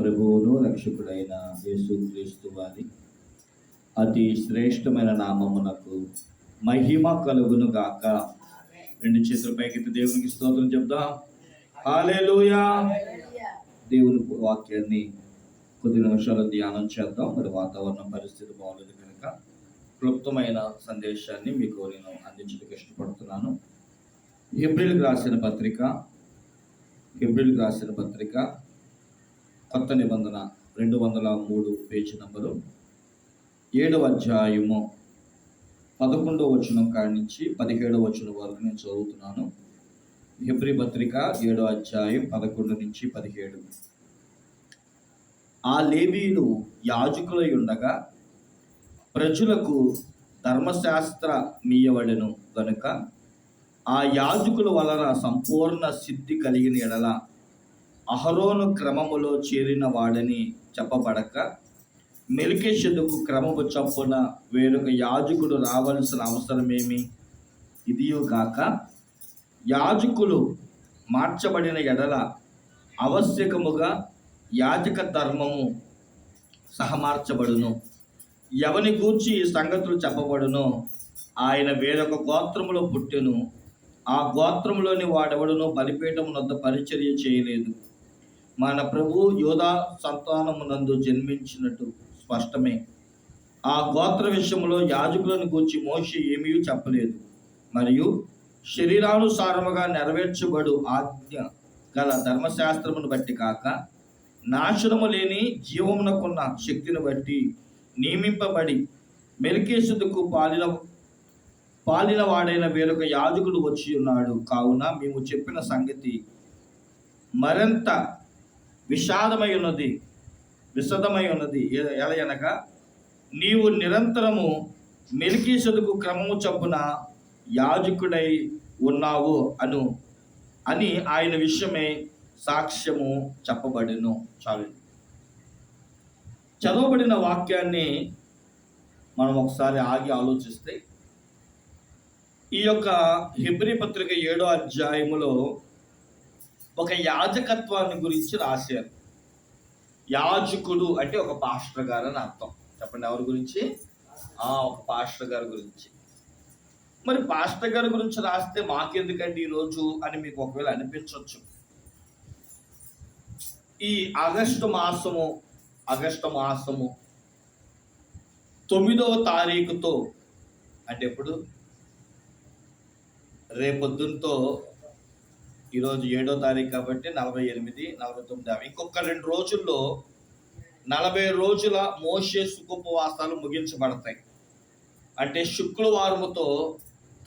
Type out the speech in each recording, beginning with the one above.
ప్రభువును రక్షకుడైన యేసుక్రీస్తు వారి అతి శ్రేష్టమైన నామమునకు మహిమ కలుగును గాక. రెండు చేతుల పైకి దేవునికి స్తోత్రం చెప్దాం. హాలేలుయా దేవుని వాక్యాన్ని కొద్ది నిమిషాలు ధ్యానం చేద్దాం. మరి వాతావరణం పరిస్థితి బాగోలేదు కనుక క్లుప్తమైన సందేశాన్ని మీకు నేను అందించడానికి ఇష్టపడుతున్నాను. ఏప్రిల్కి రాసిన పత్రిక ఏప్రిల్కి రాసిన పత్రిక కొత్త నిబంధన రెండు వందల మూడు పేజీ నంబరు ఏడవ అధ్యాయము పదకొండవ వచనం కాడి నుంచి పదిహేడవ వచనం వరకు నేను చదువుతున్నాను. హిబ్రి పత్రిక ఏడో అధ్యాయం పదకొండు నుంచి పదిహేడు. ఆ లేవీలు యాజకులై ఉండగా ప్రజలకు ధర్మశాస్త్ర మీయవడెను గనుక ఆ యాజకుల వలన సంపూర్ణ సిద్ధి కలిగిన ఎడల అహరోను క్రమములో చేరిన వాడని చెప్పబడక మెలికేషదుకు క్రమము చొప్పున వేరొక యాజకుడు రావాల్సిన అవసరమేమి? ఇదియో కాక యాజకులు మార్చబడిన ఎడల ఆవశ్యకముగా యాజక ధర్మము సహమార్చబడును. ఎవని గూర్చి ఈ సంగతులు చెప్పబడునో ఆయన వేరొక గోత్రములో పుట్టెను. ఆ గోత్రములోని వాడెవడునో బలిపీఠమునొద్ద వద్ద పరిచర్య చేయలేదు. మన ప్రభు యోధా సంతానమునందు జన్మించినట్టు స్పష్టమే. ఆ గోత్ర విషయంలో యాజకులను గూర్చి మోషి ఏమీ చెప్పలేదు. మరియు శరీరానుసారముగా నెరవేర్చబడు ఆజ్ఞ గల ధర్మశాస్త్రమును బట్టి కాక నాశనము లేని జీవమునకున్న శక్తిని బట్టి నియమింపబడి మెలికేసుకు పాలిన పాలిన వాడైన వేరొక యాజకుడు వచ్చి ఉన్నాడు. కావున మేము చెప్పిన సంగతి మరింత విషాదమై ఉన్నది విశదమై ఉన్నది. ఎలా అనగా నీవు నిరంతరము మెలికీసదుకు క్రమము చొప్పున యాజకుడై ఉన్నావు అను అని ఆయన విషయమే సాక్ష్యము చెప్పబడిను. చాలు. చదవబడిన వాక్యాన్ని మనం ఒకసారి ఆగి ఆలోచిస్తే ఈ యొక్క హిబ్రి పత్రిక ఏడో అధ్యాయములో ఒక యాజకత్వాన్ని గురించి రాశారు. యాజకుడు అంటే ఒక పాస్టర్ గారు అని అర్థం. చెప్పండి ఎవరి గురించి? ఆ ఒక పాస్టర్ గారి గురించి. మరి పాస్టర్ గారి గురించి రాస్తే మాకెందుకండి ఈరోజు అని మీకు ఒకవేళ అనిపించవచ్చు ఈ ఆగస్టు మాసము ఆగస్టు మాసము తొమ్మిదవ తారీఖుతో అంటే ఎప్పుడు? రేపొద్దునతో ఈరోజు ఏడో తారీఖు కాబట్టి నలభై ఎనిమిది నలభై తొమ్మిది అవి. ఇంకొక రెండు రోజుల్లో నలభై రోజుల మోషే సుకుపవాసాలు ముగించబడతాయి. అంటే శుక్రవారముతో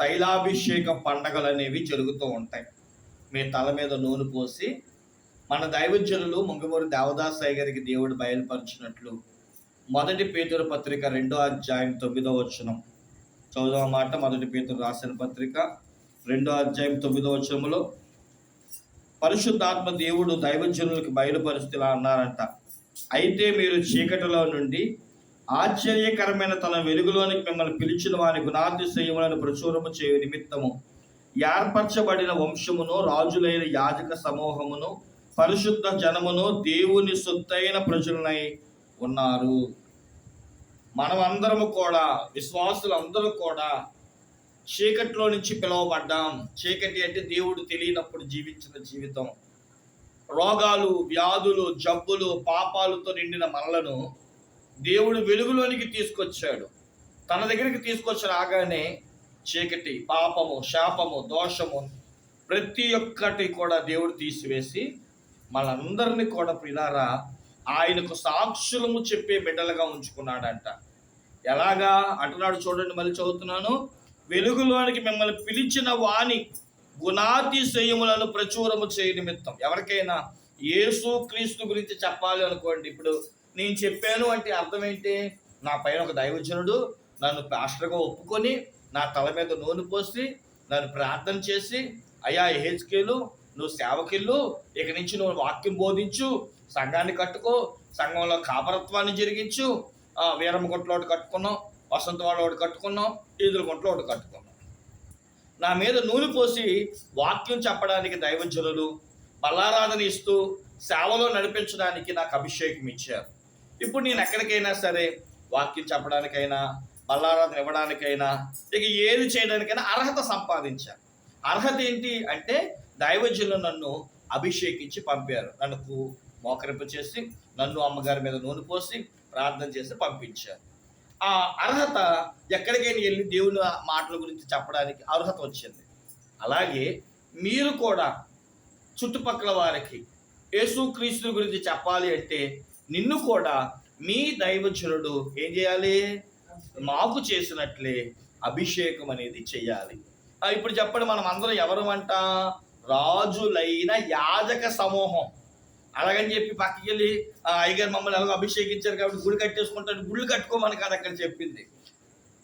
తైలాభిషేక పండగలు అనేవి జరుగుతూ ఉంటాయి. మీ తల మీద నూనె పోసి మన దైవజనులు ముంగమూరి దేవదాసాయి గారికి దేవుడు బయలుపరిచినట్లు మొదటి పేతురు పత్రిక రెండో అధ్యాయం తొమ్మిదో వచనం. చౌదవ మాట. మొదటి పేతురు రాసిన పత్రిక రెండో అధ్యాయం తొమ్మిదో వచనంలో పరిశుద్ధాత్మ దేవుడు దైవజనులకు బయలుపరుస్తులా అన్నారంట. అయితే మీరు చీకటిలో నుండి ఆశ్చర్యకరమైన తన వెలుగులోనికి మిమ్మల్ని పిలిచిన వారి గుణాతిశయములను ప్రచురము చేయ నిమిత్తము ఏర్పరచబడిన వంశమును రాజులైన యాజక సమూహమును పరిశుద్ధ జనమును దేవుని సొత్తైన ప్రజలనై ఉన్నారు. మనమందరము కూడా విశ్వాసులందరూ కూడా చీకటిలో నుంచి పిలువబడ్డాం. చీకటి అంటే దేవుడు తెలియనప్పుడు జీవించిన జీవితం. రోగాలు వ్యాధులు జబ్బులు పాపాలతో నిండిన మనలను దేవుడు వెలుగులోనికి తీసుకొచ్చాడు. తన దగ్గరికి తీసుకొచ్చి రాగానే చీకటి పాపము శాపము దోషము ప్రతి ఒక్కటి కూడా దేవుడు తీసివేసి మనందరినీ కూడా పిలారా ఆయనకు సాక్షులము చెప్పే బిడ్డలుగా ఉంచుకున్నాడంట. ఎలాగా? అంటున్నాడు చూడండి మళ్ళీ చదువుతున్నాను. వెలుగులోనికి మిమ్మల్ని పిలిచిన వాణి గుణాతిశయములను ప్రచురము చేయ నిమిత్తం. ఎవరికైనా యేసు క్రీస్తు గురించి చెప్పాలి అనుకోండి. ఇప్పుడు నేను చెప్పాను అంటే అర్థం ఏంటి? నా పైన ఒక దైవజనుడు నన్ను పాస్టర్గా ఒప్పుకొని నా తల మీద నూనె పోసి నన్ను ప్రార్థన చేసి అయ్యా ఏహెచ్కేలు నువ్వు సేవకిల్లు ఇక నుంచి నువ్వు వాక్యం బోధించు సంఘాన్ని కట్టుకో సంఘంలో కాపరత్వాన్ని జరిగించు ఆ, కట్టుకున్నావు ఒకటి కట్టుకున్నాం వసంత వాళ్ళు ఒకటి కట్టుకున్నాం ఈదుల గుంట్లో ఒకటి కట్టుకున్నాం. నా మీద నూనె పోసి వాక్యం చెప్పడానికి దైవజనులు బలారాధన ఇస్తూ సేవలో నడిపించడానికి నాకు అభిషేకం ఇచ్చారు. ఇప్పుడు నేను ఎక్కడికైనా సరే వాక్యం చెప్పడానికైనా బల్లారాధన ఇవ్వడానికైనా ఇక ఏది చేయడానికైనా అర్హత సంపాదించాను. అర్హత ఏంటి అంటే దైవజనులు నన్ను అభిషేకించి పంపారు. నన్ను మోకరింపు చేసి నన్ను అమ్మగారి మీద నూనె పోసి ప్రార్థన చేసి పంపించారు. ఆ అర్హత ఎక్కడికైనా వెళ్ళి దేవుని మాటల గురించి చెప్పడానికి అర్హత వచ్చింది. అలాగే మీరు కూడా చుట్టుపక్కల వారికి యేసుక్రీస్తు గురించి చెప్పాలి అంటే నిన్ను కూడా మీ దైవజనుడు ఏం చేయాలి? మాకు చేసినట్లే అభిషేకం అనేది చేయాలి. ఇప్పుడు చెప్పండి మనం అందరం ఎవరు అంట? రాజులైన యాజక సమూహం. అలాగని చెప్పి పక్కకి వెళ్ళి "ఆ, అయ్యగారు మమ్మల్ని ఎలాగో అభిషేకించారు కాబట్టి గుడి కట్టేసుకుంటారు గుళ్ళు కట్టుకోమని కాదు అక్కడ చెప్పింది.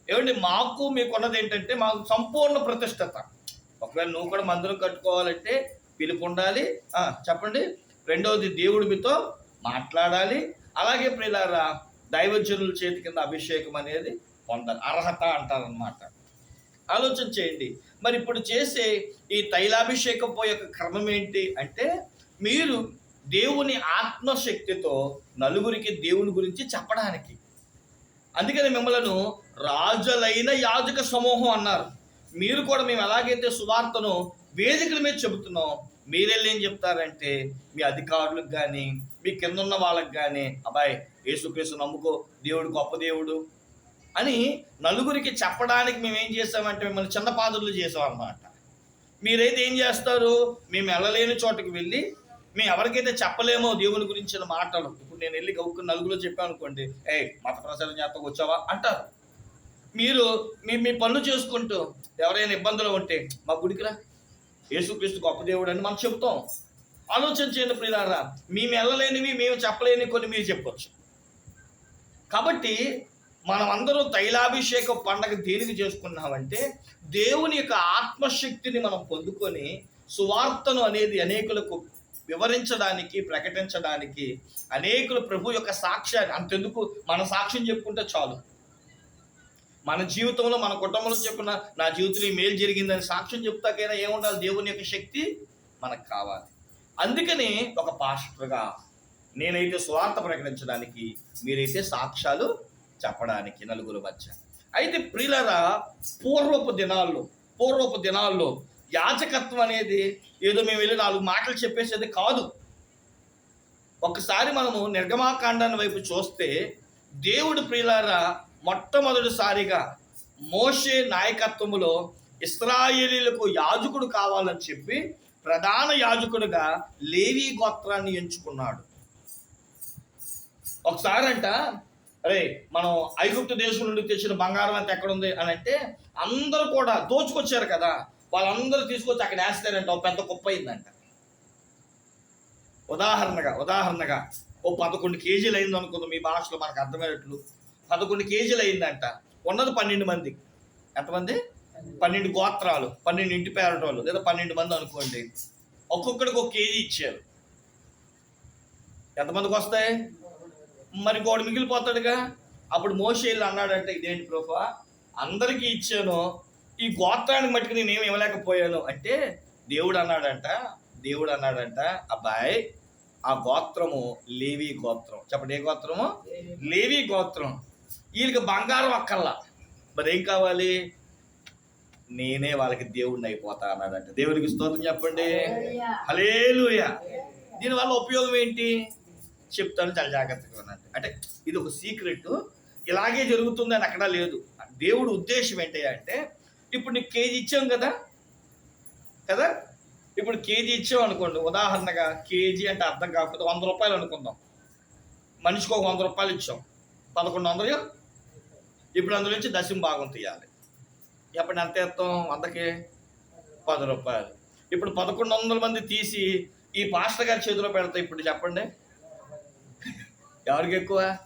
ఏమండి మాకు మీకున్నది ఏంటంటే మాకు సంపూర్ణ ప్రతిష్టత. ఒకవేళ నువ్వు కూడా మందిరం కట్టుకోవాలంటే పిలుపు ఉండాలి. చెప్పండి. రెండవది దేవుడి మీతో మాట్లాడాలి. అలాగే ప్రియులారా దైవజనుల చేతి కింద అభిషేకం అనేది పొందాలి. అర్హత అంటారనమాట ఆలోచన చేయండి. మరి ఇప్పుడు చేసే ఈ తైలాభిషేకం యొక్క క్రమం ఏంటి అంటే మీరు దేవుని ఆత్మశక్తితో నలుగురికి దేవుని గురించి చెప్పడానికి. అందుకని మిమ్మలను రాజులైన యాజక సమూహం అన్నారు. మీరు కూడా మేము ఎలాగైతే సువార్తను వేదికల మీద చెబుతున్నాం మీరెళ్ళి ఏం చెప్తారంటే మీ అధికారులకు కానీ మీ కింద ఉన్న వాళ్ళకి కానీ అబ్బాయి యేసుక్రీస్తు నమ్ముకో దేవుడు గొప్ప దేవుడు అని నలుగురికి చెప్పడానికి మేము ఏం చేసామంటే మిమ్మల్ని చిన్న పాదులు చేసాం అన్నమాట మీరైతే ఏం చేస్తారు? మేము వెళ్ళలేని చోటకి వెళ్ళి మేము ఎవరికైతే చెప్పలేమో దేవుని గురించిన మాటలు ఇప్పుడు నేను వెళ్ళి గౌక్కుని నలుగులో చెప్పాను అనుకోండి ఏ మత ప్రచారం చేస్తాకు వచ్చావా? అంటారు. మీరు మీ మీ పనులు చేసుకుంటూ ఎవరైనా ఇబ్బందులు ఉంటే మా గుడికిరా యేసుక్రీస్తు గొప్ప దేవుడు అని మనం చెప్తాం. ఆలోచన చేయండి ప్రియులారా మేము వెళ్ళలేనివి మేము చెప్పలేని కొన్ని మీరు చెప్పొచ్చు. కాబట్టి మనం అందరూ తైలాభిషేక పండగ దేనికి చేసుకున్నామంటే దేవుని యొక్క ఆత్మశక్తిని మనం పొందుకొని సువార్తను అనేది అనేకులకు వివరించడానికి ప్రకటించడానికి అనేకులు ప్రభు యొక్క సాక్ష్యాన్ని అంతెందుకు మన సాక్ష్యం చెప్పుకుంటే చాలు. మన జీవితంలో మన కుటుంబంలో చెప్పిన నా జీవితంలో ఈ మేలు జరిగిందని సాక్ష్యం చెప్తాకైనా ఏముండాలి? దేవుని యొక్క శక్తి మనకు కావాలి. అందుకని ఒక పాస్టర్గా నేనైతే స్వార్థ ప్రకటించడానికి మీరైతే సాక్ష్యాలు చెప్పడానికి నలుగురు మధ్య అయితే ప్రియులరా పూర్వపు దినాల్లో పూర్వపు దినాల్లో యాచకత్వం అనేది ఏదో మేము వెళ్ళి నాలుగు మాటలు చెప్పేసేది కాదు. ఒకసారి మనము నిర్గమాకాండాన్ని వైపు చూస్తే దేవుడు ప్రియులారా మొట్టమొదటిసారిగా మోషే నాయకత్వములో ఇస్రాయేలీలకు యాజకుడు కావాలని చెప్పి ప్రధాన యాజకుడుగా లేవీ గోత్రాన్ని ఎంచుకున్నాడు. ఒకసారి అంట అరే మనం ఐగుప్తు దేశం నుండి తెచ్చిన బంగారం అంతా ఎక్కడ ఉంది అని అంటే అందరూ కూడా దోచుకొచ్చారు కదా. వాళ్ళందరూ తీసుకొచ్చి అక్కడ వేస్తారంట పెద్ద కుప్ప అయిందంట. ఉదాహరణగా ఉదాహరణగా ఓ పదకొండు కేజీలు అయింది అనుకుందాం మీ భాషలో మనకు అర్థమయ్యేట్లు పదకొండు కేజీలు అయిందంట. ఉన్నది పన్నెండు మంది. ఎంతమంది? పన్నెండు. గోత్రాలు పన్నెండు ఇంటి పేరటోళ్ళు లేదా పన్నెండు మంది అనుకోండి. ఒక్కొక్కడికి ఒక కేజీ ఇచ్చారు. ఎంతమందికి వస్తాయి? మరి ఇంకోటి మిగిలిపోతాడుగా. అప్పుడు మోషేళ్ళు అన్నాడంటే ఇదేంటి ప్రోఫా అందరికీ ఇచ్చాను ఈ గోత్రానికి మట్టుకు నేను ఏమి ఇవ్వలేకపోయాను అంటే దేవుడు అన్నాడంట దేవుడు అన్నాడంట అబ్బాయి ఆ గోత్రము లేవి గోత్రం. చెప్పండి ఏ గోత్రము? లేవి. గోత్రం. వీళ్ళకి బంగారం అక్కల్లా మరి ఏం కావాలి? నేనే వాళ్ళకి దేవుడిని అయిపోతా అన్నాడంట. దేవుడికి స్తోత్రం చెప్పండి. హలేలుయ దీనివల్ల ఉపయోగం ఏంటి? చెప్తాను చాలా జాగ్రత్తగా వినండి. అంటే ఇది ఒక సీక్రెట్ ఇలాగే జరుగుతుందని అక్కడ లేదు. దేవుడు ఉద్దేశం ఏంటి అంటే ఇప్పుడు నీకు కేజీ ఇచ్చాం కదా? కదా? ఇప్పుడు కేజీ ఇచ్చాం అనుకోండి. ఉదాహరణగా కేజీ అంటే అర్థం కాకపోతే వంద రూపాయలు అనుకుందాం. మనిషికి ఒక వంద రూపాయలు ఇచ్చాం. పదకొండు వందలు? ఇప్పుడు అందులో నుంచి దశం భాగం తీయాలి. ఎప్పుడు ఎంత ఎత్తాం వందకి? పది రూపాయలు. ఇప్పుడు పదకొండు వందల మంది తీసి ఈ పాస్టర్ గారి చేతిలో పెడతా. ఇప్పుడు చెప్పండి. ఎవరికి ఎక్కువ?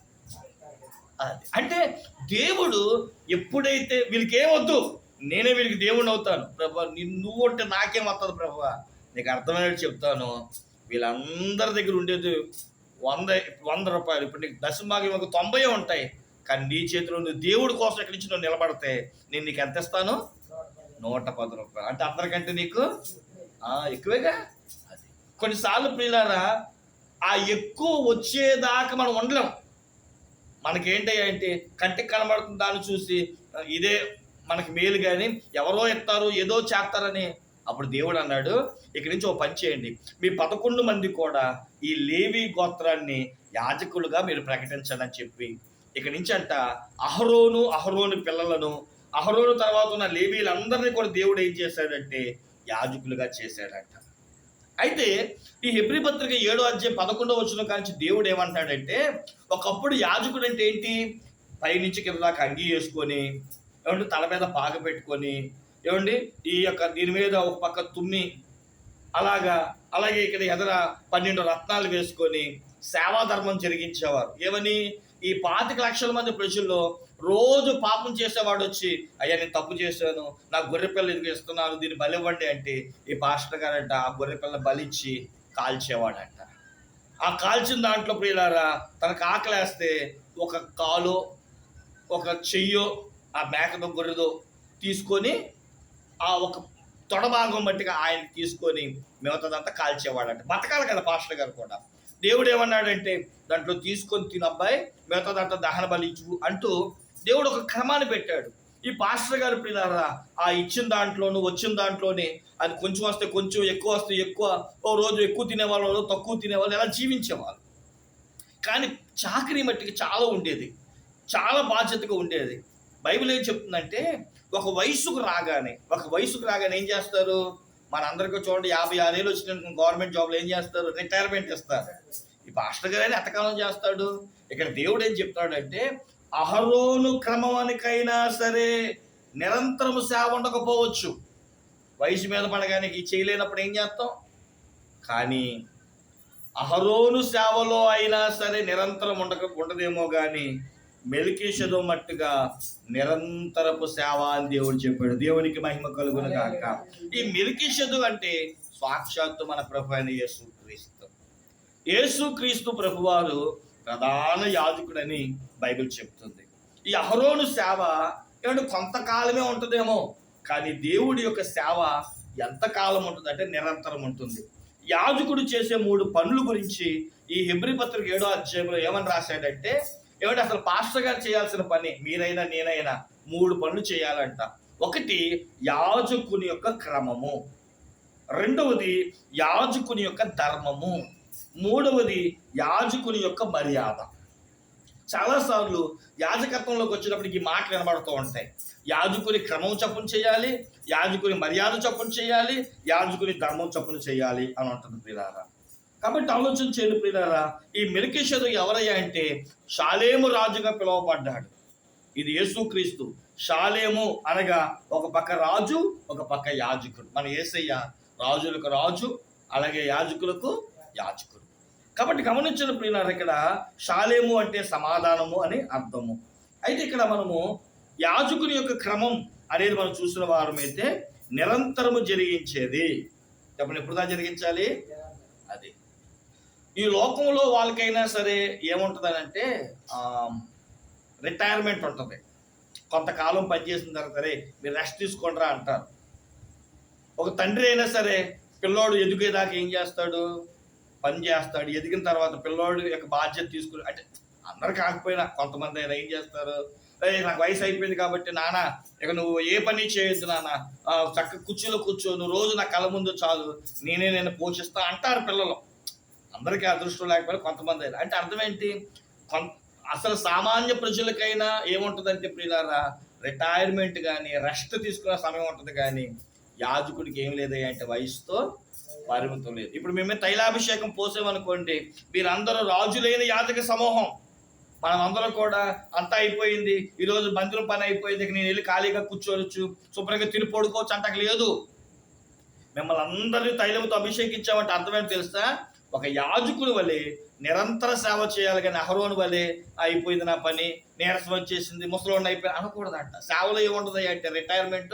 అది. అంటే దేవుడు ఎప్పుడైతే వీళ్ళకి ఏమొద్దు నేనే వీళ్ళకి దేవుణ్ణి అవుతాను. ప్రభా నువ్వు అంటే నాకేం వస్తుంది ప్రభా? నీకు అర్థమైనట్టు చెప్తాను. వీళ్ళందరి దగ్గర ఉండేది వంద వంద రూపాయలు. ఇప్పుడు నీకు దశమాగి ఒక తొంభై ఉంటాయి. కానీ నీ చేతిలో నువ్వు దేవుడి కోసం ఎక్కడి నుంచి నువ్వు నిలబడితే నేను నీకు ఎంత ఇస్తాను? నూట పది రూపాయలు. అంటే అందరికంటే నీకు? ఎక్కువేగా? అది. కొన్నిసార్లు పిల్లారా ఆ ఎక్కువ వచ్చేదాకా మనం ఉండలేం. మనకేంటి అంటే కంటికి కనబడుతుంది దాన్ని చూసి ఇదే మనకి మేలు కానీ ఎవరో ఎత్తారు ఏదో చేస్తారని. అప్పుడు దేవుడు అన్నాడు ఇక్కడి నుంచి ఓ పని చేయండి. మీ పదకొండు మంది కూడా ఈ లేవి గోత్రాన్ని యాజకులుగా మీరు ప్రకటించండి అని చెప్పి. ఇక్కడి నుంచి అంట అహరోను అహరోను పిల్లలను అహరోను తర్వాత ఉన్న లేవీలందరినీ కూడా దేవుడు ఏం చేశాడంటే యాజకులుగా చేశాడంట. అయితే ఈ హెబ్రి పత్రిక ఏడో అధ్యాయం పదకొండో వచ్చిన కాంచి దేవుడు ఏమంటాడంటే ఒకప్పుడు యాజకుడు అంటే ఏంటి? పైనుంచి కింద దాకా అంగీ వేసుకొని ఏమండి తల మీద పాగ పెట్టుకొని ఏమండి ఈ యొక్క దీని మీద ఒక పక్క తుమ్మి అలాగా అలాగే ఇక్కడ ఎదర పన్నెండు రత్నాలు వేసుకొని సేవాధర్మం జరిగించేవారు. ఏమని? ఈ పాతిక లక్షల మంది ప్రజల్లో రోజు పాపం చేసేవాడు వచ్చి అయ్యా నేను తప్పు చేశాను నా గొర్రె పిల్ల ఎందుకు ఇస్తున్నాను దీన్ని బలి ఇవ్వండి అంటే ఈ పాస్టర్ గారంట ఆ గొర్రె పిల్ల బలిచ్చి కాల్చేవాడంట. ఆ కాల్చిన దాంట్లో ప్రియులారా తనకు ఆకలేస్తే ఒక కాలో ఒక చెయ్యో ఆ మేకను గొర్రెదో తీసుకొని ఆ ఒక తొడభాగం బట్టిగా ఆయన తీసుకొని మిగతాదంతా కాల్చేవాడంట బతకాలి కదా పాస్టర్ గారు కూడా. దేవుడు ఏమన్నాడంటే దాంట్లో తీసుకొని తిన అబ్బాయి మిగతాదంతా దహన బలించు అంటూ దేవుడు ఒక క్రమాన్ని పెట్టాడు. ఈ పాస్టర్ గారు పిల్లారా ఆ ఇచ్చిన దాంట్లోనూ వచ్చిన దాంట్లోనే అది కొంచెం వస్తే కొంచెం ఎక్కువ వస్తే ఎక్కువ ఓ రోజు ఎక్కువ తినేవాళ్ళు రోజు తక్కువ తినేవాళ్ళు ఎలా జీవించేవాళ్ళు. కానీ చాకరీ మట్టికి చాలా ఉండేది. చాలా బాధ్యతగా ఉండేది. బైబిల్ ఏం చెప్తుందంటే ఒక వయసుకు రాగానే ఒక వయసుకు రాగానే ఏం చేస్తారు? మన అందరికీ చూడండి యాభై ఆరేళ్ళు వచ్చిన గవర్నమెంట్ జాబ్లో ఏం చేస్తారు? రిటైర్మెంట్ ఇస్తారు. ఈ పాస్టర్ గారు ఎంతకాలం చేస్తాడు? ఇక్కడ దేవుడు ఏం చెప్తాడంటే అహరోను క్రమానికైనా సరే నిరంతరము సేవ ఉండకపోవచ్చు. వయసు మీద పడగానే చేయలేనప్పుడు ఏం చేస్తాం? కానీ అహరోను సేవలో అయినా సరే నిరంతరం ఉండక ఉండదేమో కానీ మెలికేషదో మట్టుగా నిరంతరపు సేవ అని దేవుడు చెప్పాడు. దేవునికి మహిమ కలుగును కాక ఈ మెలికేషదు అంటే సాక్షాత్తు మన ప్రభు అయిన యేసు క్రీస్తు యేసు క్రీస్తు ప్రభువారు ప్రధాన యాజకుడని బైబిల్ చెప్తుంది. ఈ అహరోను సేవ ఏమంటే కొంతకాలమే ఉంటుందేమో కానీ దేవుడి యొక్క సేవ ఎంతకాలం ఉంటుంది అంటే నిరంతరం ఉంటుంది. యాజకుడు చేసే మూడు పనుల గురించి ఈ హెబ్రి పత్రిక ఏడో అధ్యాయంలో ఏమని రాశాడంటే ఏమంటే అసలు పాస్టర్ గారు చేయాల్సిన పని మీరైనా నేనైనా మూడు పనులు చేయాలంట. ఒకటి యాజకుని యొక్క క్రమము. రెండవది యాజకుని యొక్క ధర్మము. మూడవది యాజకుని యొక్క మర్యాద. చాలాసార్లు యాజకత్వంలోకి వచ్చినప్పటికి ఈ మాటలు వినబడుతూ ఉంటాయి. యాజకుని క్రమం చప్పున చేయాలి యాజకుని మర్యాద చప్పున చేయాలి యాజకుని ధర్మం చప్పున చేయాలి అని ఉంటుంది ప్రియులారా. కాబట్టి ఆలోచన చేయండి ప్రియులారా ఈ మెలికేషదు ఎవరయ్యా అంటే షాలేము రాజుగా పిలువబడ్డాడు. ఇది యేసుక్రీస్తు షాలేము అనగా ఒక పక్క రాజు ఒక పక్క యాజకుడు. మన యేసయ్య రాజులకు రాజు అలాగే యాజకులకు యాజకుడు. కాబట్టి గమనించిన ప్రియులారు ఇక్కడ షాలేము అంటే సమాధానము అని అర్థము. అయితే ఇక్కడ మనము యాజకుని యొక్క క్రమం అనేది మనం చూసిన వారమైతే నిరంతరము జరిగించేది. చెప్పండి ఎప్పుడుదా జరిగించాలి? అది. ఈ లోకంలో వాళ్ళకైనా సరే ఏముంటుందని రిటైర్మెంట్ ఉంటుంది. కొంతకాలం పనిచేసిన తర్వాత సరే మీరు రెస్ట్ తీసుకుంటారా అంటారు. ఒక తండ్రి అయినా సరే పిల్లోడు ఎదిగేదాకా ఏం చేస్తాడు? పని చేస్తాడు. ఎదిగిన తర్వాత పిల్లోడు యొక్క బాధ్యత తీసుకుని అంటే అందరు కాకపోయినా కొంతమంది అయినా ఏం చేస్తారు? నాకు వయసు అయిపోయింది కాబట్టి నాన్న ఇక నువ్వు ఏ పని చేయొద్దు నాన్న చక్క కుర్చీలో కూర్చో. నువ్వు రోజు నా కళ్ళ ముందు చాలు. నేనే నేను పోషిస్తా అంటారు పిల్లలు. అందరికీ అదృష్టం లేకపోయినా కొంతమంది అయినా. అంటే అర్థం ఏంటి కొం- అసలు సామాన్య ప్రజలకైనా ఏముంటుందంటే ప్రియులారా రిటైర్మెంట్ కానీ రెస్ట్ తీసుకునే సమయం ఉంటుంది కానీ యాజకుడికి ఏం లేదు అంటే వయసుతో పరిమితం లేదు. ఇప్పుడు మేమే తైలాభిషేకం పోసామనుకోండి మీరందరూ రాజులైన యాజక సమూహం. మనమందరం కూడా అంతా అయిపోయింది ఈరోజు మందిరం పని అయిపోయింది నేను వెళ్ళి ఖాళీగా కూర్చోవచ్చు శుభ్రంగా తిని పడుకోవచ్చు అంటకు లేదు. మిమ్మల్ని అందరినీ తైలంతో అభిషేకించామంటే అర్థమేంటి తెలుసా? ఒక యాజకుని వలె నిరంతర సేవ చేయాలి కానీ అహరోని వలె అయిపోయింది నా పని నీరసం వచ్చేసింది ముసలోడిని అయిపోయి అనకూడదంట. సేవలో ఏముండదు అంటే రిటైర్మెంట్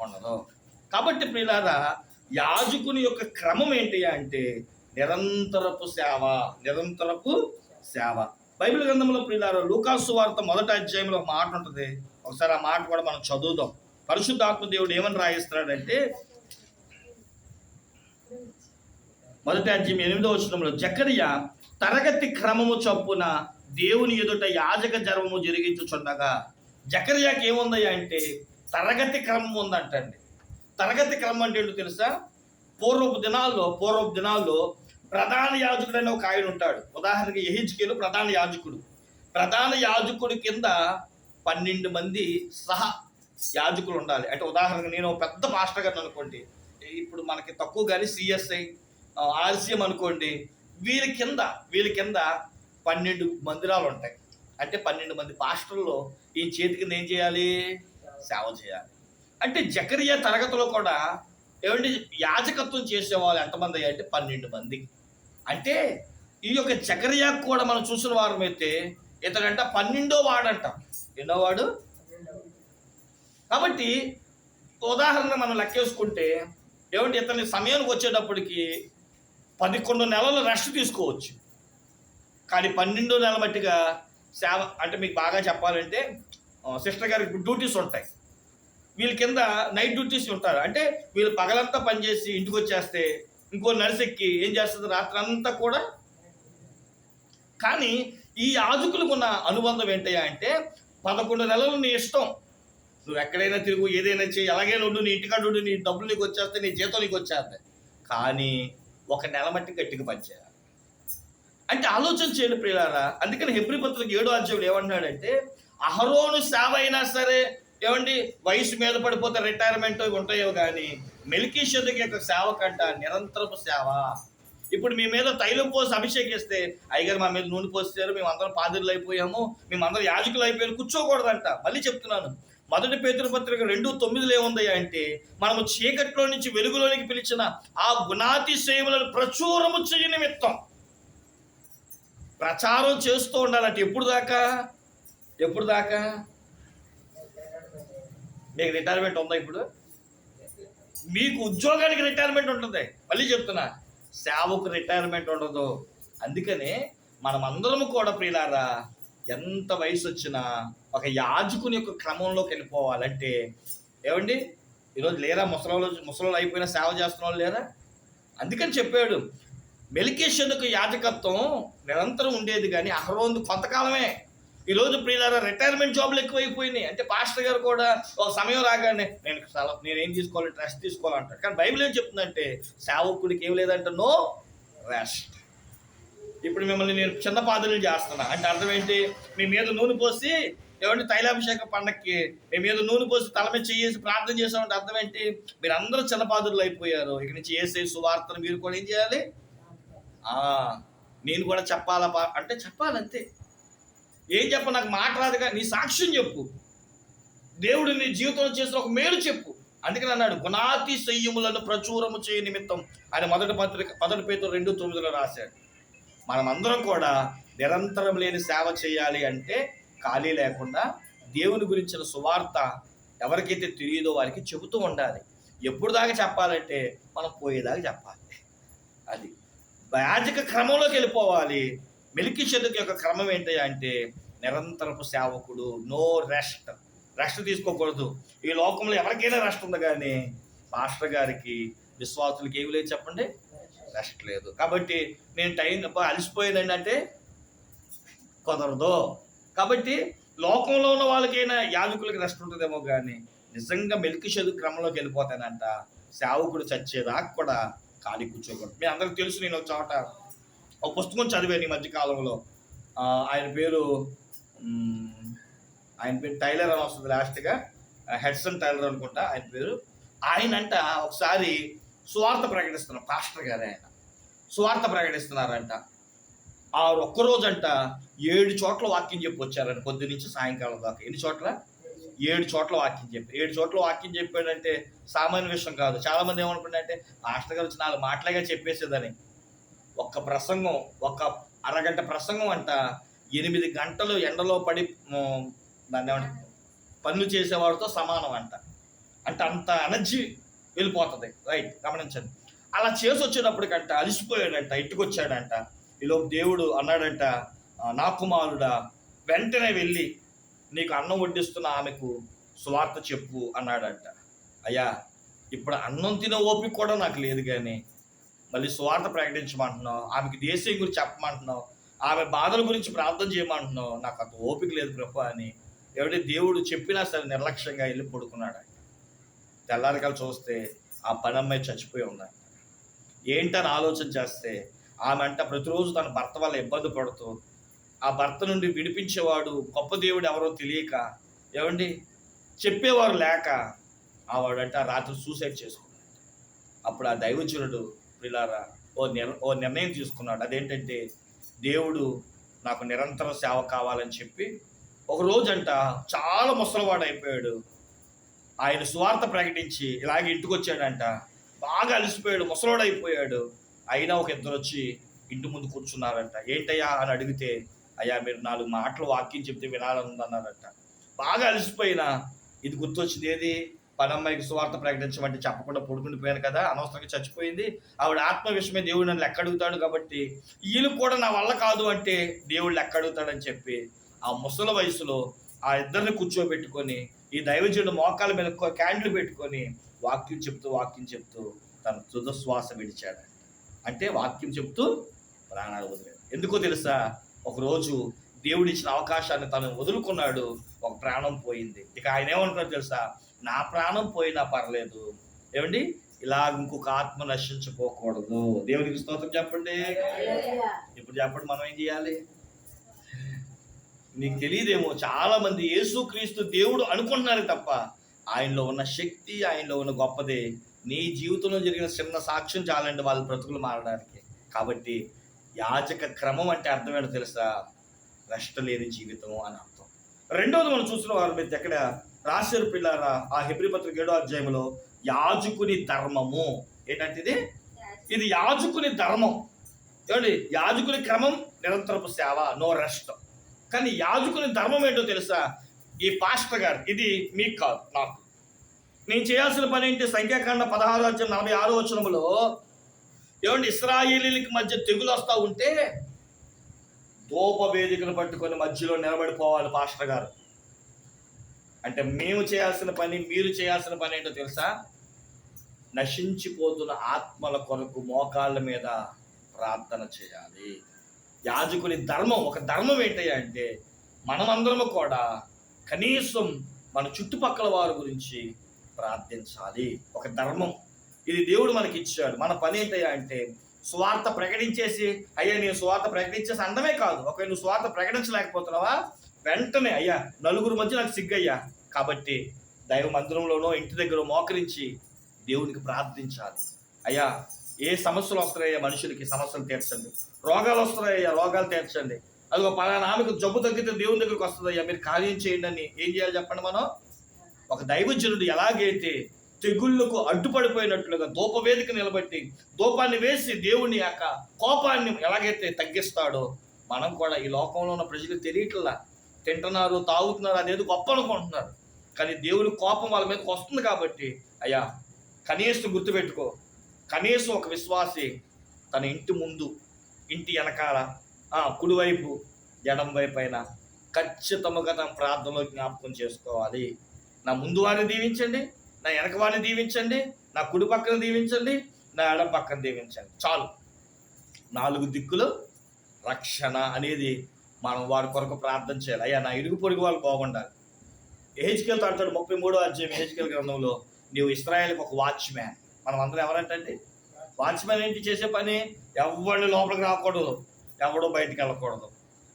ఉండదు. కాబట్టి ప్రియులారా యాజకుని యొక్క క్రమం ఏంటి అంటే నిరంతరపు సేవ నిరంతరపు సేవ. బైబిల్ గ్రంథంలో ప్రియులారా లూకాసు వార్త మొదటి అధ్యాయంలో ఒక మాట ఉంటుంది. ఒకసారి ఆ మాట కూడా మనం చదువుదాం. పరిశుద్ధాత్మ దేవుడు ఏమని రాయిస్తున్నాడంటే మొదటి అధ్యయం ఎనిమిదో వచనంలో జకరియ తరగతి క్రమము చొప్పున దేవుని ఎదుట యాజక జర్మము జరిగించుచుండగా. జకరియాకి ఏముందయ్యా అంటే తరగతి క్రమం ఉందంటండి. తరగతి క్రమం అంటే ఏంటో తెలుసా? పూర్వపు దినాల్లో పూర్వపు దినాల్లో ప్రధాన యాజకుడు అనే ఒక ఆయన ఉంటాడు. ఉదాహరణకి ఎహిజ్కేలు ప్రధాన యాజకుడు. ప్రధాన యాజకుడి కింద పన్నెండు మంది సహా యాజకులు ఉండాలి. అంటే ఉదాహరణకు నేను ఒక పెద్ద మాస్టర్ గారిని అనుకోండి. ఇప్పుడు మనకి తక్కువ కానీ సిఎస్ఐ ఆలస్యం అనుకోండి వీరి కింద వీరి కింద పన్నెండు మందిరాలు ఉంటాయి. అంటే పన్నెండు మంది పాస్టర్లు ఈ చేతి కింద ఏం చేయాలి? సేవ చేయాలి. అంటే జకరియా తరగతిలో కూడా ఏమంటే యాజకత్వం చేసేవాళ్ళు ఎంతమంది అంటే పన్నెండు మంది. అంటే ఈ యొక్క జకరియా కూడా మనం చూసిన వారమైతే ఇతడంట పన్నెండో వాడంట. ఎన్నో వాడు? కాబట్టి ఉదాహరణ మనం లెక్కేసుకుంటే ఏమంటే ఇతని సమయానికి వచ్చేటప్పటికి పదకొండు నెలలు రెస్ట్ తీసుకోవచ్చు. కానీ పన్నెండో నెల మట్టిగా సేవ అంటే మీకు బాగా చెప్పాలంటే సిస్టర్ గారికి డ్యూటీస్ ఉంటాయి. వీళ్ళ కింద నైట్ డ్యూటీస్ ఉంటారు. అంటే వీళ్ళు పగలంతా పనిచేసి ఇంటికి వచ్చేస్తే ఇంకో నర్స్ ఎక్కి ఏం చేస్తుంది? రాత్రి అంతా కూడా. కానీ ఈ యాజకులకు ఉన్న అనుబంధం ఏంటయ్యా అంటే పదకొండు నెలలు నీ ఇష్టం. నువ్వు ఎక్కడైనా తిరుగు ఏదైనా చేయి అలాగే ఉండు నీ ఇంటికాడ నీ డబ్బులు నీకు వచ్చేస్తే నీ జీతం నీకు వచ్చేస్తాయి. కానీ ఒక నెల మట్టి గట్టిగా పనిచేయాలి అంటే ఆలోచన చేయండి ప్రియులారా అందుకని హెబ్రి పత్రిక ఏడో అధ్యాయులు ఏమంటున్నాడంటే అహరోను సేవ అయినా సరే ఏమండి వయసు మీద పడిపోతే రిటైర్మెంట్ ఉంటాయో కానీ మెల్కీ యొక్క సేవ కంట నిరంతరపు సేవ. ఇప్పుడు మీ మీద తైలం పోసి అభిషేకిస్తే అయ్యగారు మా మీద నూనె పోసారు మేము అందరం పాదిరులు అయిపోయాము మేము అందరం యాజకులు అయిపోయారు కూర్చోకూడదంట. మళ్ళీ చెప్తున్నాను మొదటి పేతురు పత్రిక రెండు తొమ్మిదిలో ఏముందయ్యా అంటే మనము చీకట్లో నుంచి వెలుగులోనికి పిలిచిన ఆ గుణాతిశయములను ప్రచురము చేయ నిమిత్తం. ప్రచారం చేస్తూ ఉండాలంటే ఎప్పుడు దాకా? ఎప్పుడు దాకా? మీకు రిటైర్మెంట్ ఉందా ఇప్పుడు? మీకు ఉద్యోగానికి రిటైర్మెంట్ ఉంటుంది. మళ్ళీ చెప్తున్నా సేవకు రిటైర్మెంట్ ఉండదు. అందుకనే మనం అందరం కూడా ప్రియులారా ఎంత వయసు వచ్చినా ఒక యాజకుని యొక్క క్రమంలోకి వెళ్ళిపోవాలంటే ఏమండి? ఈరోజు లేరా? ముసలి ముసలు అయిపోయినా సేవ చేస్తున్న వాళ్ళు లేరా? అందుకని చెప్పాడు. మెలికేషన్కు యాజకత్వం నిరంతరం ఉండేది కానీ అహరోందు కొంతకాలమే. ఈరోజు ప్రియులారా రిటైర్మెంట్ జాబ్లు ఎక్కువైపోయినాయి. అంటే పాస్టర్ గారు కూడా ఒక సమయం రాగానే నేను నేనేం నేను ఏం తీసుకోవాలి రెస్ట్ తీసుకోవాలంటారు కానీ బైబిల్ ఏం చెప్తుందంటే సేవకుడికి ఏం లేదంటే నో రెస్ట్ ఇప్పుడు మిమ్మల్ని నేను చిన్న పాదలు చేస్తున్నా. అంటే అర్థం ఏంటి? మీ మీద నూనె పోసి ఏమంటే తైలాభిషేక పండక్కి మీ మీద నూనె పోసి తల మీద చేసి ప్రార్థన చేసామంటే అర్థం ఏంటి? మీరు అందరూ చిన్నపాదులు అయిపోయారు. ఇక నుంచి ఏసే సువార్తను మీరు కూడా ఏం చేయాలి? ఆ, నేను కూడా చెప్పాలా అంటే చెప్పాలంతే. ఏం చెప్ప నాకు మాట రాదుగా నీ సాక్ష్యం చెప్పు. దేవుడు నీ జీవితంలో చేసిన ఒక మేలు చెప్పు. అందుకని అన్నాడు గుణాతి సయ్యములను ప్రచురము చేయ నిమిత్తం ఆయన మొదటి పత్రిక మొదటి పేరు రెండు తొమ్మిదిలో రాశాడు. మనమందరం కూడా నిరంతరం లేని సేవ చేయాలి అంటే ఖాళీ లేకుండా దేవుని గురించిన సువార్త ఎవరికైతే తెలియదో వారికి చెబుతూ ఉండాలి. ఎప్పుడు దాకా చెప్పాలంటే మనం పోయేదాకా చెప్పాలి. అది యాజక క్రమంలోకి వెళ్ళిపోవాలి. మెలికి చెదుకు యొక్క క్రమం ఏంటి అంటే నిరంతరపు సేవకుడు నో రెస్ట్ రెస్ట్ తీసుకోకూడదు. ఈ లోకంలో ఎవరికైనా రెస్ట్ ఉంది కానీ మాస్టర్ గారికి విశ్వాసులకి ఏమి లేదు చెప్పండి? రెస్ట్ లేదు. కాబట్టి నేను టైం అబ్బా అలసిపోయిందండి అంటే కుదరదు. కాబట్టి లోకంలో ఉన్న వాళ్ళకైనా యాజకులకి రెస్ట్ ఉంటుందేమో కానీ నిజంగా మెలికి చదువు క్రమంలోకి వెళ్ళిపోతానంట. సేవకుడు చచ్చేదాకా కూడా ఖాళీ కూర్చోకూడదు. మీ అందరికి తెలుసు నేను ఒక చోట ఒక పుస్తకం చదివాను ఈ మధ్య కాలంలో. ఆయన పేరు ఆయన పేరు టైలర్ అని వస్తుంది లాస్ట్గా హెడ్సన్ టైలర్ అనుకుంటా ఆయన పేరు. ఆయన అంట ఒకసారి సువార్త ప్రకటిస్తున్నారు పాస్టర్ గారు ఆయన. సువార్త ప్రకటిస్తున్నారంట. ఆ ఒక్కరోజంట ఏడు చోట్ల వాక్యం చెప్పి వచ్చారని పొద్దు నుంచి సాయంకాలం దాకా. ఎన్ని చోట్ల? ఏడు చోట్ల వాక్యం చెప్పి. ఏడు చోట్ల వాక్యం చెప్పాడంటే సామాన్య విషయం కాదు. చాలా మంది ఏమనుకుంటారంటే మాస్టర్ గారు వచ్చి నాలుగు మాటలుగా చెప్పేసేదని. ఒక్క ప్రసంగం ఒక అరగంట ప్రసంగం అంట ఎనిమిది గంటలు ఎండలో పడి దాన్ని ఏమంటారు పనులు చేసేవాడితో సమానం అంట. అంటే అంత ఎనర్జీ వెళ్ళిపోతుంది. రైట్ గమనించండి. అలా చేసి వచ్చేటప్పటికంట అలసిపోయాడంట ఇంటికి వచ్చాడంట ఈలోపు దేవుడు అన్నాడంట నా కుమారుడా వెంటనే వెళ్ళి నీకు అన్నం వడ్డిస్తున్న ఆమెకు సువార్త చెప్పు అన్నాడంట. అయ్యా ఇప్పుడు అన్నం తినే ఓపిక కూడా నాకు లేదు కానీ మళ్ళీ స్వార్థ ప్రకటించమంటున్నావు ఆమెకి దేశం గురించి చెప్పమంటున్నావు ఆమె బాధల గురించి ప్రార్థన చేయమంటున్నావు నాకు అంత ఓపిక లేదు ప్రభు అని ఎవరి దేవుడు చెప్పినా సరే నిర్లక్ష్యంగా వెళ్ళి పడుకున్నాడు తెల్లారికలు చూస్తే ఆ పని అమ్మాయి చచ్చిపోయి ఉందంట. ఏంటని ఆలోచన చేస్తే ఆమె అంట ప్రతిరోజు తన భర్త వల్ల ఇబ్బంది పడుతూ ఆ భర్త నుండి విడిపించేవాడు గొప్ప దేవుడు ఎవరో తెలియక ఏమండి? చెప్పేవారు లేక ఆవాడంట రాత్రి సూసైడ్ చేసుకున్నాడు. అప్పుడు ఆ దైవజనుడు పిల్లారా ఓ నిర్ ఓ నిర్ణయం తీసుకున్నాడు. అదేంటంటే దేవుడు నాకు నిరంతర సేవ కావాలని చెప్పి ఒక రోజంట చాలా ముసలివాడు అయిపోయాడు ఆయన సువార్త ప్రకటించి ఇలాగే ఇంటికి వచ్చాడంట బాగా అలసిపోయాడు ముసలోడైపోయాడు అయిపోయాడు అయినా ఒక ఇద్దరు వచ్చి ఇంటి ముందు కూర్చున్నారంట. ఏంటయ్యా అని అడిగితే అయ్యా మీరు నాలుగు మాటలు వాక్యం చెప్తే వినాలని ఉందన్నారంట బాగా అలసిపోయినా ఇది గుర్తొచ్చింది ఏది? పనమ్మాయికి సువార్త ప్రకటించమంటే చెప్పకుండా పొడుకుండిపోయాను కదా అనవసరంగా చచ్చిపోయింది. ఆవిడ ఆత్మ విషయమే దేవుడు నన్ను లెక్క అడుగుతాడు కాబట్టి వీళ్ళు కూడా నా వల్ల కాదు అంటే దేవుళ్ళు ఎక్కడుగుతాడని చెప్పి ఆ ముసలి వయసులో ఆ ఇద్దరిని కూర్చోబెట్టుకొని ఈ దైవజనుడు మోకాల మీద క్యాండిల్ పెట్టుకొని వాక్యం చెప్తూ వాక్యం చెప్తూ తన తుదశ్వాస విడిచాడు అంటే వాక్యం చెప్తూ ప్రాణాలు వదిలేడు. ఎందుకో తెలుసా? ఒకరోజు దేవుడు ఇచ్చిన అవకాశాన్ని తను వదులుకున్నాడు. ఒక ప్రాణం పోయింది. ఇక ఆయన ఏమంటున్నాడు తెలుసా? నా ప్రాణం పోయినా పర్లేదు. ఏమండి? ఇలా ఇంకొక ఆత్మ నశించిపోకూడదు. దేవునికి స్తోత్రం చెప్పండి. ఇప్పుడు చెప్పండి మనం ఏం చేయాలి? నీకు తెలియదేమో చాలా మంది యేసుక్రీస్తు దేవుడు అనుకుంటున్నారు తప్ప ఆయనలో ఉన్న శక్తి ఆయనలో ఉన్న గొప్పదే. నీ జీవితంలో జరిగిన చిన్న సాక్ష్యం చాలండి వాళ్ళ బ్రతుకులు మారడానికి. కాబట్టి యాచక క్రమం అంటే అర్థం ఏంటో తెలుసా? రెస్ట్ లేని జీవితం అని అర్థం. రెండవది మనం చూసిన వారు మీద ఎక్కడ? రాశారు పిల్లారా ఆ హెబ్రి పత్రిక ఏడో అధ్యాయంలో యాజకుని ధర్మము. ఏంటంటే ఇది? ఇది యాజకుని ధర్మం. ఏమండి? యాజకుని క్రమం నిరంతరపు సేవ నో రెస్ట్. కానీ యాజకుని ధర్మం ఏంటో తెలుసా? ఈ పాస్టర్ గారు ఇది మీకు కాదు నాకు. నేను చేయాల్సిన పని ఏంటి? సంఖ్యాకాండ పదహారు అధ్యాయం నలభై ఆరో వచనములో ఏమంటే ఇస్రాయేలీలకి మధ్య తెగులు వస్తూ ఉంటే దోప వేదికను పట్టుకొని మధ్యలో నిలబడిపోవాలి పాస్టర్ గారు. అంటే మేము చేయాల్సిన పని మీరు చేయాల్సిన పని ఏంటో తెలుసా? నశించిపోతున్న ఆత్మల కొరకు మోకాళ్ళ మీద ప్రార్థన చేయాలి. యాజకుని ధర్మం ఒక ధర్మం ఏంటయ్యా అంటే మనమందరము కూడా కనీసం మన చుట్టుపక్కల వారి గురించి ప్రార్థించాలి. ఒక ధర్మం. ఇది దేవుడు మనకి ఇచ్చాడు మన పని ఏంటయ్యా అంటే స్వార్థ ప్రకటించేసి అయ్యా నేను స్వార్థ ప్రకటించేసి అందమే కాదు. ఒకవేళ నువ్వు స్వార్థ ప్రకటించలేకపోతున్నావా? వెంటనే అయ్యా నలుగురు మధ్య నాకు సిగ్గయ్యా. కాబట్టి దైవ మందిరంలోనో ఇంటి దగ్గర మోకరించి దేవునికి ప్రార్థించాలి. అయ్యా ఏ సమస్యలు వస్తున్నాయా మనుషులకి సమస్యలు తీర్చండి. రోగాలు వస్తున్నాయా రోగాలు తీర్చండి. అదిగో పలానా ఆమెకు జబ్బు తగ్గితే దేవుని దగ్గరికి వస్తుందయ్యా. మీరు కార్యం చేయండి అని ఏం చేయాలి చెప్పండి మనం? ఒక దైవజనుడు ఎలాగైతే తెగుళ్ళకు అడ్డుపడిపోయినట్లుగా వేదిక నిలబెట్టి దూపాన్ని వేసి దేవుని యొక్క కోపాన్ని ఎలాగైతే తగ్గిస్తాడో మనం కూడా ఈ లోకంలో ఉన్న ప్రజలు తెలియట్లా తింటున్నారు తాగుతున్నారు అనేది గొప్ప అనుకుంటున్నారు. కానీ దేవుని కోపం వాళ్ళ మీదకి వస్తుంది కాబట్టి అయ్యా కనీసం గుర్తుపెట్టుకో. కనీసం ఒక విశ్వాసి తన ఇంటి ముందు ఇంటి వెనకాల కుడివైపు ఎడం వైపు అయినా ఖచ్చితంగా తన ప్రార్థనలో జ్ఞాపకం చేసుకోవాలి. నా ముందు వారిని దీవించండి నా వెనక వారిని దీవించండి నా కుడి పక్కన దీవించండి నా ఎడం పక్కన దీవించండి. చాలు. నాలుగు దిక్కులు రక్షణ అనేది మనం వారి కొరకు ప్రార్థన చేయాలి. అయ్యా నా ఇరుగు పొరుగు వాళ్ళు బాగుండాలి. ఏహెచ్కెల్ తాడతాడు ముప్పై మూడో అధ్యాయం ఏహెచ్కెల్ గ్రంథంలో నీవు ఇస్రాయల్కి ఒక వాచ్మ్యాన్. మనం అందరం ఎవరంటండి? వాచ్మ్యాన్ ఏంటి చేసే పని? ఎవరిని లోపలికి రాకూడదు ఎవడో బయటికి వెళ్ళకూడదు.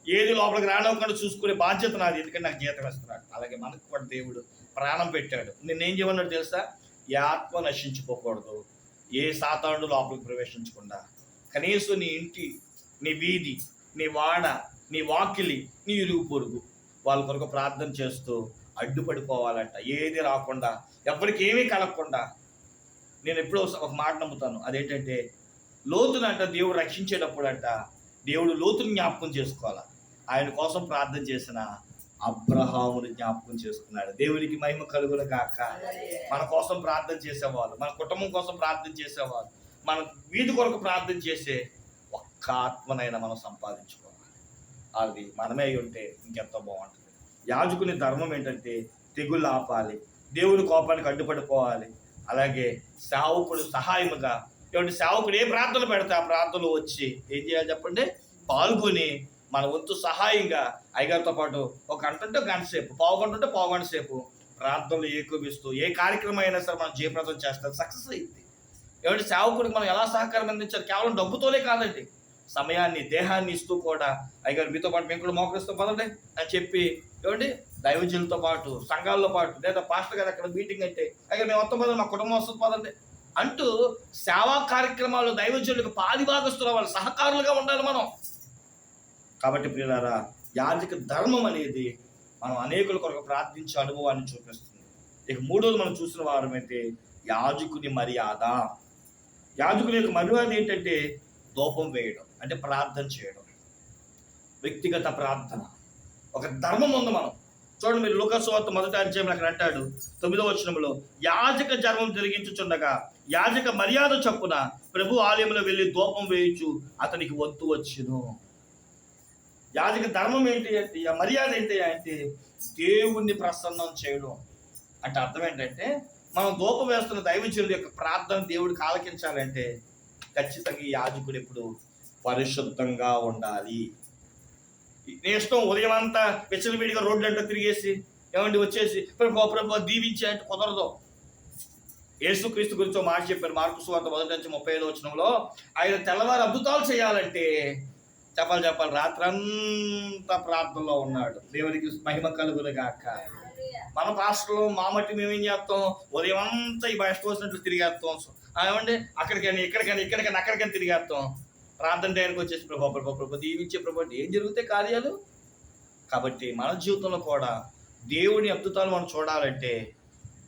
ఏది లోపలికి రానివ్వకుండా చూసుకునే బాధ్యత నాది ఎందుకంటే నాకు జీతం ఇస్తున్నాడు. అలాగే మనకు కూడా దేవుడు ప్రాణం పెట్టాడు. నేనేం చేయమన్నాడు తెలుసా? ఈ ఆత్మ నశించుకోకూడదు ఏ సాతానుడు లోపలికి ప్రవేశించకుండా. కనీసం నీ ఇంటి నీ వీధి నీ వాడ నీ వాకిలి నీ ఇరుగు పొరుగు వాళ్ళ కొరకు ప్రార్థన చేస్తూ అడ్డుపడిపోవాలంట. ఏది రాకుండా ఎవరికి ఏమీ కలగకుండా. నేను ఎప్పుడో ఒక మాట నమ్ముతాను. అదేంటంటే లోతునంట దేవుడు రక్షించేటప్పుడు అంట దేవుడు లోతుని జ్ఞాపకం చేసుకోవాలా. ఆయన కోసం ప్రార్థన చేసిన అబ్రహాముని జ్ఞాపకం చేసుకున్నాడు. దేవునికి మహిమ కలుగును కాక మన కోసం ప్రార్థన చేసేవాళ్ళు మన కుటుంబం కోసం ప్రార్థన చేసేవాళ్ళు మన వీధి కొరకు ప్రార్థన చేసే ఒక్క ఆత్మనైనా మనం సంపాదించుకోవాలి. అది మనమే అయి ఉంటే ఇంకెంతో బాగుంటుంది. యాజకుని ధర్మం ఏంటంటే తెగుళ్ళు ఆపాలి దేవుని కోపానికి అడ్డుపడిపోవాలి అలాగే సేవకుడు సహాయముగా ఇటువంటి సేవకుడు ఏ ప్రార్థనలు పెడితే ఆ ప్రార్థనలు వచ్చి ఏం చేయాలి చెప్పండి? పాల్గొని మన వంతు సహాయంగా అయ్యగారితో పాటు ఒక గంట ఉంటే గంట సేపు పావు గంట ఉంటే పావు గంట సేపు ప్రార్థనలు ఏకోపిస్తూ ఏ కార్యక్రమం అయినా సరే మనం జయప్రదం చేస్తాం సక్సెస్ అయింది. ఏమంటే సేవకుడికి మనం ఎలా సహకారం అందించాలి? కేవలం డబ్బుతోనే కాదండి. సమయాన్ని దేహాన్ని ఇస్తూ కూడా అయ్యగారు మీతో పాటు మేము కూడా మోకరిస్తాం. పదండి అని చెప్పి ఏమండి దైవజనులతో పాటు సంఘాలతో పాటు లేదా పాస్టర్ గారు అక్కడ మీటింగ్ అయితే అయ్యా మేము మొత్తం పదండి మా కుటుంబం వస్తుంది పదండి అంటూ సేవా కార్యక్రమాలు దైవజనులకు పాదిభాగస్తులు వాళ్ళ సహకారులుగా ఉండాలి మనం. కాబట్టి ప్రియులారా యాజక ధర్మం అనేది మనం అనేకుల కొరకు ప్రార్థించే అనుభవాన్ని చూపిస్తుంది. ఇక మూడోది మనం చూసిన వారమైతే యాజకుని మర్యాద. యాజకుని యొక్క మర్యాద ఏంటంటే దోపం వేయడం అంటే ప్రార్థన చేయడం. వ్యక్తిగత ప్రార్థన. ఒక ధర్మం ఉంది మనం. చూడండి మీరు లోకస్వార్త మొదటి అధ్యాయంలో అక్కడ అంటాడు తొమ్మిదో వచనంలో యాజక ధర్మం జరిగించుచుండగా యాజక మర్యాద చొప్పున ప్రభు ఆలయంలో వెళ్ళి దూపం వేయించు అతనికి వద్దు వచ్చును. యాజక ధర్మం ఏంటి అంటే ఆ మర్యాద ఏంటి అంటే దేవుణ్ణి ప్రసన్నం చేయడం. అంటే అర్థం ఏంటంటే మనం దూపం వేస్తున్న దైవజనుడి యొక్క ప్రార్థన దేవుడికి ఆలకించాలంటే ఖచ్చితంగా ఈ యాజకుడు ఎప్పుడు పరిశుద్ధంగా ఉండాలి. నేష్టం ఉదయం అంతా విచ్చలవిడిగా రోడ్లు అంటే తిరిగేసి ఏమండి వచ్చేసి ప్రభు ప్రభు దీవించే అంటే కుదరదు. యేసుక్రీస్తు గురించి మాట చెప్పారు. మార్పు సువార్త మొదటి నుంచి ముప్పై ఐదు వచనంలో ఆయన తెల్లవారు అద్భుతాలు చేయాలంటే చెప్పాలి చెప్పాలి రాత్రంతా ప్రార్థనలో ఉన్నాడు. దేవునికి మహిమ కలుగును గాక మన రాష్ట్రంలో మామట్టి మేమేం మేము ఏం చేస్తాం? ఉదయం అంతా ఈ బయట వచ్చినట్లు తిరిగేస్తాం. ఏమంటే అక్కడికైనా అక్కడికని ఇక్కడికని ఇక్కడికని అక్కడికని తిరిగేస్తాం. ప్రార్థన టైంకి వచ్చేసి ప్రభా ప్రభు ప్రభు దీవించే ప్రభు ఏం జరుగుతాయి కార్యాలు? కాబట్టి మన జీవితంలో కూడా దేవుని అద్భుతాలు మనం చూడాలంటే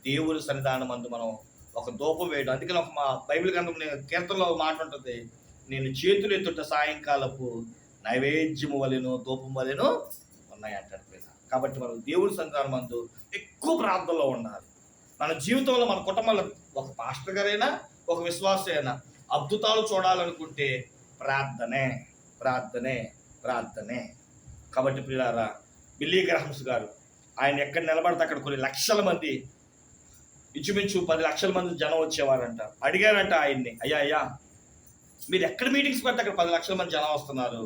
దేవుని సన్నిధానం అందు మనం ఒక దూపం వేయడం. అందుకని ఒక మా బైబిల్ గ్రంథం కీర్తనలో మాట ఉంటుంది. నేను చేతులు ఎత్తుట సాయంకాలపు నైవేద్యము వలెను దూపం వలెను ఉన్నాయి అంటాడు ప్రియులారా. కాబట్టి మనం దేవుని సన్నిధానం అందు ఎక్కువ ప్రార్థనలో ఉండాలి. మన జీవితంలో మన కుటుంబంలో ఒక పాస్టర్ గారైనా ఒక విశ్వాస అయినా అద్భుతాలు చూడాలనుకుంటే ప్రార్థనే ప్రార్థనే ప్రార్థనే. కాబట్టి పిల్లారా బిల్లీ గ్రహంస్ గారు ఆయన ఎక్కడ నిలబడితే అక్కడ కొన్ని లక్షల మంది ఇంచుమించు పది లక్షల మంది జనం వచ్చేవారంట. అడిగారంట ఆయన్ని అయ్యా అయ్యా మీరు ఎక్కడ మీటింగ్స్ పెడితే అక్కడ పది లక్షల మంది జనం వస్తున్నారు?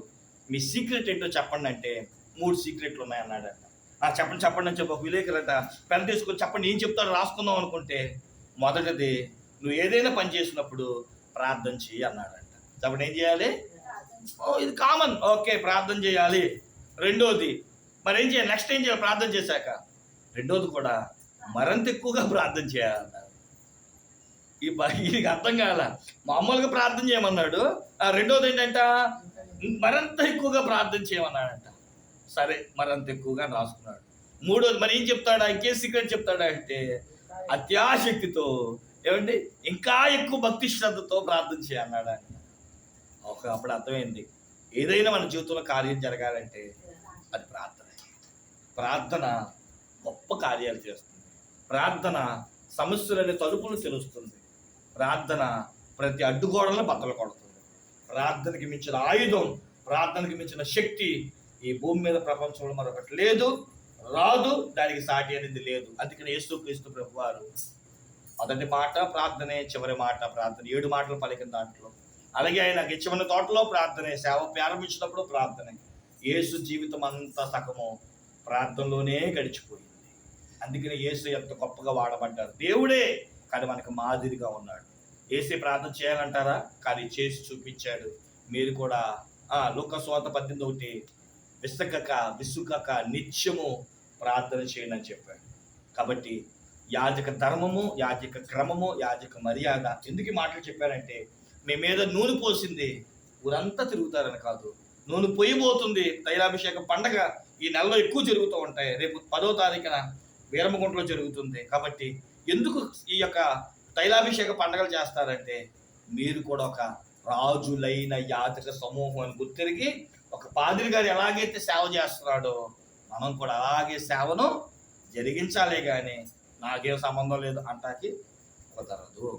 మీ సీక్రెట్ ఏంటో చెప్పండి అంటే మూడు సీక్రెట్లు ఉన్నాయన్నాడంట ఆ చెప్పండి చెప్పండి అని చెప్పి ఒక విలేకరంట పెన్ తీసుకొని చెప్పండి ఏం చెప్తాడు రాసుకుందాం అనుకుంటే మొదటిది నువ్వు ఏదైనా పని చేసినప్పుడు ప్రార్థన చెయ్యి అన్నాడంట చెప్పండి ఏం చేయాలి? ఓ ఇది కామన్ ఓకే ప్రార్థన చేయాలి. రెండోది మరి ఏం చేయాలి? నెక్స్ట్ ఏం చేయాలి? ప్రార్థన చేశాక. రెండోది కూడా మరింత ఎక్కువగా ప్రార్థన చేయాలన్నారు ఈ ఇది అర్థం కాల? మామూలుగా ప్రార్థన చేయమన్నాడు. ఆ రెండోది ఏంటంట? మరింత ఎక్కువగా ప్రార్థన చేయమన్నాడంట. సరే మరింత ఎక్కువగా రాసుకున్నాడు. మూడోది మరి ఏం చెప్తాడా? ఇంకే సీక్రెట్ చెప్తాడా అంటే అత్యాశక్తితో ఏమండి? ఇంకా ఎక్కువ భక్తి శ్రద్ధతో ప్రార్థన చేయన్నాడు ఆయన. ఒక అప్పుడు అర్థమైంది. ఏదైనా మన జీవితంలో కార్యం జరగాలంటే అది ప్రార్థన. ప్రార్థన గొప్ప కార్యాలు చేస్తుంది. ప్రార్థన సమస్యలని తలుపులు తెలుస్తుంది ప్రార్థన ప్రతి అడ్డుగోడలను బద్దలు కొడుతుంది. ప్రార్థనకి మించిన ఆయుధం ప్రార్థనకి మించిన శక్తి ఈ భూమి మీద ప్రపంచంలో మరొకటి లేదు రాదు దానికి సాటి అనేది లేదు. అందుకని యేసు క్రీస్తు ప్రభు వారు మొదటి మాట ప్రార్థనే చివరి మాట ప్రార్థన ఏడు మాటలు పలికిన దాంట్లో. అలాగే ఆయన గిచ్చమని తోటలో ప్రార్థనే సేవ ప్రారంభించినప్పుడు ప్రార్థనే. యేసు జీవితం అంతా సగము ప్రార్థనలోనే గడిచిపోయింది. అందుకని యేసు ఎంత గొప్పగా వాడబడ్డారు దేవుడే కానీ మనకు మాదిరిగా ఉన్నాడు. వేసి ప్రార్థన చేయాలంటారా? కానీ చేసి చూపించాడు. మీరు కూడా ఆ లోకస్వాత పద్దెనిమిది ఒకటి విసకక విసుకక నిత్యము ప్రార్థన చేయండి అని చెప్పాడు. కాబట్టి యాజక ధర్మము యాజక క్రమము యాజక మర్యాద ఎందుకు మాటలు చెప్పారంటే మీ మీద నూనె పోసింది ఊరంతా తిరుగుతారని కాదు. నూనె పోయిపోతుంది తైలాభిషేక పండగ ఈ నెలలో ఎక్కువ జరుగుతూ ఉంటాయి. రేపు పదో తారీఖున వీరమగుంటలో జరుగుతుంది. కాబట్టి ఎందుకు ఈ యొక్క తైలాభిషేక పండగలు చేస్తారంటే మీరు కూడా ఒక రాజులైన యాత్రిక సమూహం అని గుర్తిరిగి ఒక పాదిరి గారు ఎలాగైతే సేవ చేస్తున్నాడో మనం కూడా అలాగే సేవను జరిగించాలే కానీ నాకేం సంబంధం లేదు అంటాకి కుదరదు.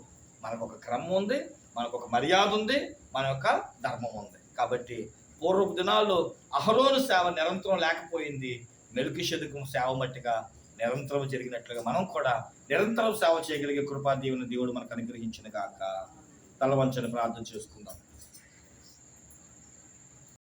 మనకు ఒక క్రమం ఉంది మనకు ఒక మర్యాద ఉంది మన యొక్క ధర్మం ఉంది. కాబట్టి పూర్వపు దినాల్లో అహరోను సేవ నిరంతరం లేకపోయింది మెలుకి సేవ మట్టిగా నిరంతరం జరిగినట్లుగా మనం కూడా నిరంతరం సేవ చేయగలిగే కృపాదేవుని దేవుడు మనకు అనుగ్రహించిన కాక తలవంచని ప్రార్థన చేసుకుందాం.